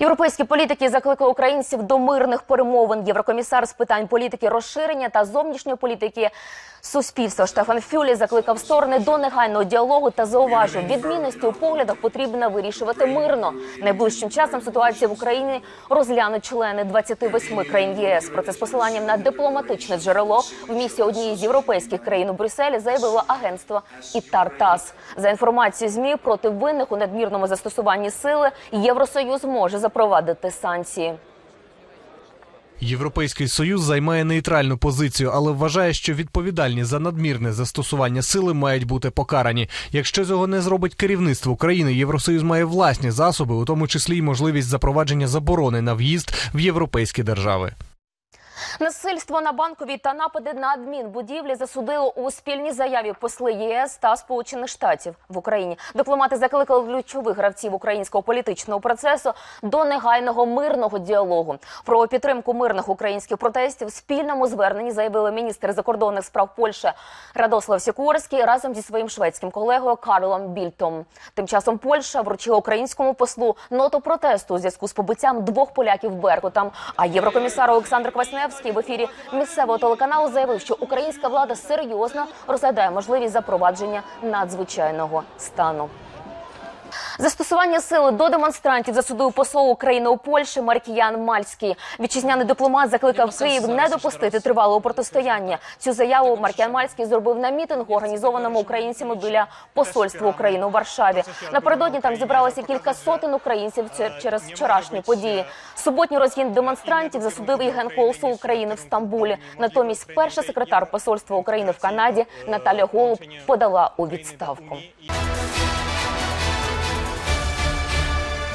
Європейські політики закликали українців до мирних перемовин. Єврокомісар з питань політики розширення та зовнішньої політики суспільства Штефан Фюлі закликав сторони до негайного діалогу та зауважив, відмінності у поглядах потрібно вирішувати мирно. Найближчим часом ситуація в Україні розглянуть члени 28 країн ЄС. Про це з посиланням на дипломатичне джерело в місті однієї з європейських країн у Брюсселі заявило агентство Ітар-ТАСС. За інформацією ЗМІ проти винних у надмірному застосуванні сили Євросоюз може запровадити санкції. Європейський союз займає нейтральну позицію, але вважає, що відповідальні за надмірне застосування сили мають бути покарані. Якщо цього не зробить керівництво України, Євросоюз має власні засоби, у тому числі й можливість запровадження заборони на в'їзд в європейські держави. Насильство на банковій та напади на адмінбудівлі засудили у спільній заяві посли ЄС та Сполучених Штатів в Україні. Дипломати закликали ключових гравців українського політичного процесу до негайного мирного діалогу. Про підтримку мирних українських протестів в спільному зверненні заявили міністр закордонних справ Польщі Радослав Сікорський разом зі своїм шведським колегою Карлом Більтом. Тим часом Польща вручила українському послу ноту протесту у зв'язку з побиттям двох поляків Беркутом. А єврокомісар Олександр Квасневський в ефірі місцевого телеканалу заявив, що українська влада серйозно розглядає можливість запровадження надзвичайного стану. Застосування сили до демонстрантів засудив посол України у Польщі Маркіян Мальський. Вітчизняний дипломат закликав Київ не допустити тривалого протистояння. Цю заяву Маркіян Мальський зробив на мітингу, організованому українцями біля посольства України у Варшаві. Напередодні там зібралося кілька сотень українців через вчорашні події. Суботній розгін демонстрантів засудив і генконсул України в Стамбулі. Натомість перша секретар посольства України в Канаді Наталя Голуб подала у відставку.